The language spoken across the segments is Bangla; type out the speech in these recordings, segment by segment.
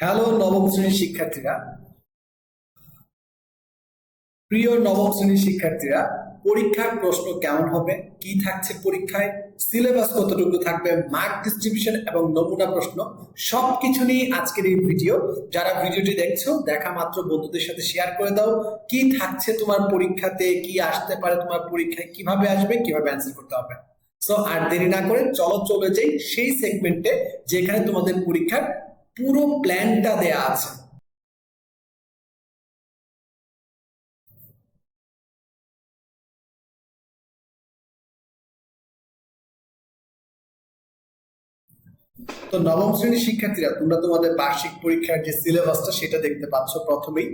হ্যালো নবম শ্রেণির শিক্ষার্থীরা। প্রিয় নবম শ্রেণির শিক্ষার্থীরা, পরীক্ষার প্রশ্ন কেমন হবে? কি থাকছে পরীক্ষায়? সিলেবাস কতটুকু থাকবে? মার্ক ডিস্ট্রিবিউশন এবং নমুনা প্রশ্ন সবকিছু নিয়ে আজকের এই ভিডিও। যারা ভিডিওটি দেখছ, দেখা মাত্র বন্ধুদের সাথে শেয়ার করে দাও। কি থাকছে তোমার পরীক্ষাতে? কি আসতে পারে তোমার পরীক্ষায়? কীভাবে আসবে? কীভাবে অ্যান্সার করতে হবে? সো আর দেরি না করে চলো চলে যাই সেই সেগমেন্টে যেখানে তোমাদের পরীক্ষার পুরো প্ল্যানটা দেয়া আছে। তো নবম শ্রেণির শিক্ষার্থীরা, তোমরা তোমাদের বার্ষিক পরীক্ষার যে সিলেবাসটা সেটা দেখতে পাচ্ছ প্রথমেই।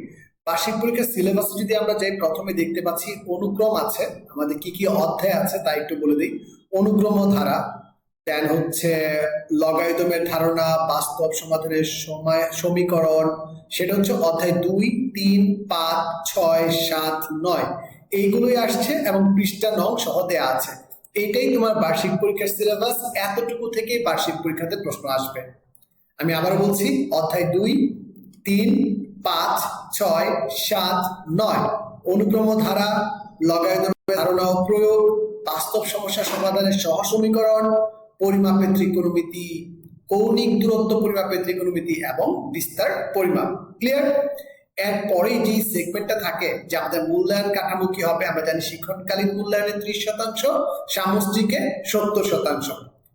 বার্ষিক পরীক্ষার সিলেবাস যদি আমরা যাই, প্রথমে দেখতে পাচ্ছি অনুক্রম আছে। আমাদের কি কি অধ্যায় আছে তা একটু বলে দিই। অনুক্রম ধারা দেন হচ্ছে লগারিদমের ধারণা, বাস্তব সমাধানের সময়, সমীকরণ, সেটা হচ্ছে অধ্যায় দুই, তিন, পাঁচ, ছয়, সাত, নয়। এইগুলোই আসছে এবং পৃষ্ঠা নং সহ দেয়া আছে। এইটাই তোমার বার্ষিক পরীক্ষার সিলেবাস এতটুকু থেকে বার্ষিক পরীক্ষাতে প্রশ্ন আসবে। আমি আবারও বলছি, অধ্যায় দুই, তিন, পাঁচ, ছয়, সাত, নয়। অনুক্রম ধারা লগারিদমের ধারণা প্রয়োগ, বাস্তব সমস্যা সমাধানের সহ সমীকরণ পরিমাপের ত্রিকোণমিতি, কৌণিক দূরত্ব পরিমাপের ত্রিকোণমিতি এবং বিস্তার পরিমাপ। ক্লিয়ার এরপরেই যে সেগমেন্টটা থাকে, যে আমাদের মূল্যায়ন কাঠামো কি হবে, আমরা জানি শিক্ষণকালীন মূল্যায়নে ত্রিশ শতাংশ, সামষ্টিকে সত্তর শতাংশ।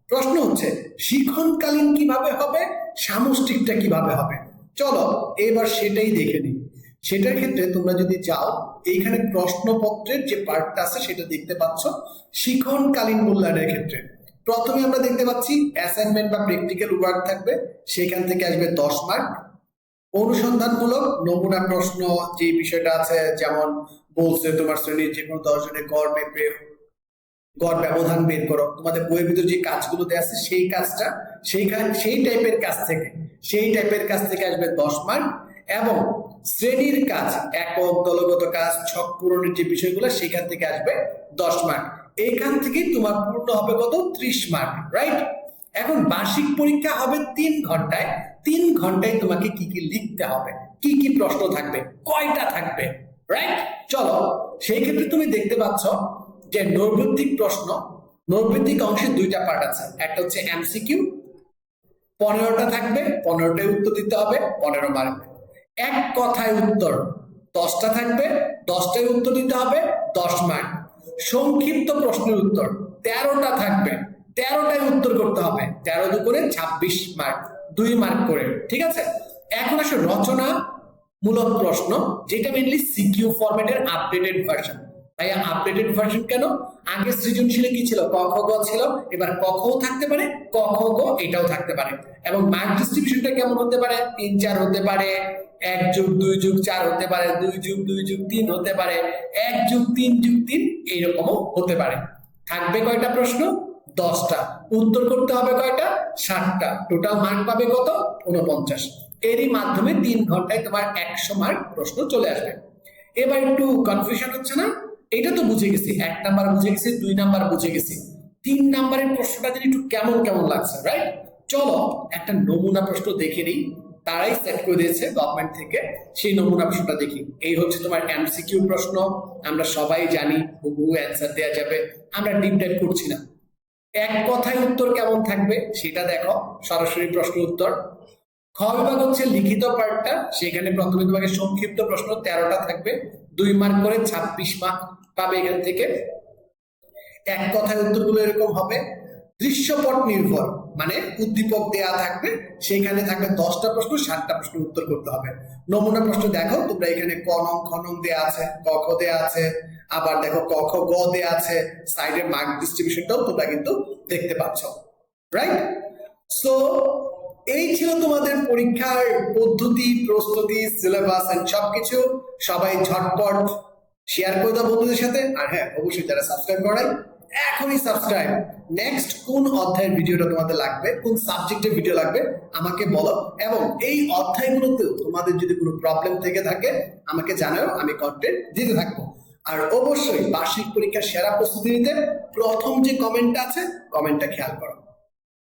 প্রশ্ন হচ্ছে, শিক্ষণকালীন কীভাবে হবে, সামষ্টিকটা কীভাবে হবে? চলো, এবার সেটাই দেখে নিই। সেটার ক্ষেত্রে তোমরা যদি যাও, এইখানে প্রশ্নপত্রের যে পার্টটা আছে, সেটা দেখতে পাচ্ছ, শিক্ষণকালীন মূল্যায়নের ক্ষেত্রে। প্রথমে আমরা দেখতে পাচ্ছি অ্যাসাইনমেন্ট বা প্র্যাকটিক্যাল ওয়ার্ক থাকবে, সেখান থেকে আসবে দশ মার্ক অনুসন্ধানমূলক নমুনা প্রশ্ন, যে বিষয়টা আছে, যেমন বলছে তোমার শ্রেণির যে কোনো দশজনের গড় মেপে গড় ব্যবধান বের করো। তোমাদের বইয়ের ভিতরে যে কাজগুলো আছে, সেই কাজটা, সেইখান, সেই টাইপের কাজ থেকে, সেই টাইপের কাজ থেকে আসবে দশ মার্ক এবং শ্রেণির কাজ, একক দলগত কাজ, ছক পূরণের যে বিষয়গুলো, সেখান থেকে আসবে দশ মার্ক এইখান থেকে তোমার পূর্ণ হবে কত? ত্রিশ মার্ক রাইট এখন বার্ষিক পরীক্ষা হবে তিন ঘন্টায়। তিন ঘন্টায় তোমাকে কি কি লিখতে হবে? কি কি প্রশ্ন থাকবে? কয়টা থাকবে? রাইট চলো, সেই ক্ষেত্রে তুমি দেখতে পাচ্ছ যে নৈর্বৃত্তিক প্রশ্ন, নৈর্বৃত্তিক অংশে দুইটা পার্ট আছে। একটা হচ্ছে এমসিকিউ পনেরোটা থাকবে, পনেরোটায় উত্তর দিতে হবে, পনেরো মার্ক এক কথায় উত্তর, দশটা থাকবে, দশটায় উত্তর দিতে হবে, দশ মার্ক সংক্ষিপ্ত প্রশ্নের উত্তর। তেরোটা থাকবে। তেরোটায় উত্তর করতে হবে। তেরো দুপুরে ছাব্বিশ মার্ক দুই মার্ক করে। ঠিক আছে? এখন আসে রচনা মূলক প্রশ্ন, যেটা মেনলি সিকিউ ফরম্যাটের আপডেটেড ভার্সন তাই আপডেটেড ভার্সন কেন? আগে সৃজনশীলে কি ছিল? ক গ ছিল। এবার ক থাকতে পারে, ক গ এটাও থাকতে পারে। এবং মার্ক ডিস্ট্রিবিউশনটা কেমন হতে পারে? তিন, চার হতে পারে। এক যুগ দুই যুগ চার হতে পারে, দুই যুগ দুই যুগ তিন হতে পারে, এক যুগ তিন যুগ তিন এইরকমও হতে পারে। থাকবে কয়টা প্রশ্ন? দশটা। উত্তর করতে হবে কয়টা? ষাটটা। টোটাল মার্ক পাবে কত? উনপঞ্চাশ এরই মাধ্যমে তিন ঘন্টায় তোমার একশো মার্ক প্রশ্ন চলে আসবে। এবার একটু কনফিউশন হচ্ছে না? এটা তো বুঝে গেছি। এক নাম্বার বুঝে গেছি, দুই নাম্বার বুঝে গেছি। তিন নাম্বারের প্রশ্নটা যদি একটু কেমন কেমন লাগছে রাইট চলো, একটা নমুনা প্রশ্ন দেখে নিই। তারাই সেট করে দিয়েছে গভর্নমেন্ট থেকে সেই নমুনা প্রশ্নটা দেখি। এই হচ্ছে তোমার এমসিকিউ প্রশ্ন। আমরা সবাই জানি, হুবহু অ্যান্সার দেওয়া যাবে। আমরা ডিপ ডাইভ করছি না। এক কথায় উত্তর কেমন থাকবে সেটা দেখো, সরাসরি প্রশ্ন উত্তর। খ বিভাগ হচ্ছে লিখিত পার্টটা সেখানে প্রথমে তোমাকে সংক্ষিপ্ত প্রশ্ন, তেরোটা থাকবে। দুই মার্ক করে ছাব্বিশ মার্ক পাবে এখান থেকে। এক কথায় উত্তরগুলো এরকম হবে। দৃশ্যপট নির্ভর। মানে উদ্দীপক দেয়া থাকবে সেখানে থাকবে দশটা প্রশ্ন, সাতটা প্রশ্ন উত্তর করতে হবে। নমুনা প্রশ্ন দেখো, তোমরা এখানে ক নং, খ নং দেয়া আছে, ক, খ দেয়া আছে, আবার দেখো ক, খ, গ দেয়া আছে, সাইডের মার্ক ডিস্ট্রিবিউশনটাও তোমরা কিন্তু দেখতে পাচ্ছ রাইট সো এই ছিল তোমাদের পরীক্ষার পদ্ধতি, প্রস্তুতি সিলেবাস এন্ড সবকিছু। সবাই ঝটপট শেয়ার করে দাও বন্ধুদের সাথে। আর হ্যাঁ অবশ্যই যারা সাবস্ক্রাইব করাই এখনই সাবস্ক্রাইব নেক্সট কোন অধ্যায়ের ভিডিওটা তোমাদের লাগবে? কোন সাবজেক্টের ভিডিও লাগবে? আমাকে বলো। এবং এই অধ্যায়গুলোতেও তোমাদের যদি কোনো প্রবলেম থেকে থাকে, আমাকে জানাও, আমি কন্টেন্ট দিতে থাকব। আর অবশ্যই বার্ষিক পরীক্ষার সেরা প্রস্তুতি নিতে প্রথম যে কমেন্টটা আছে কমেন্টটা খেয়াল করো।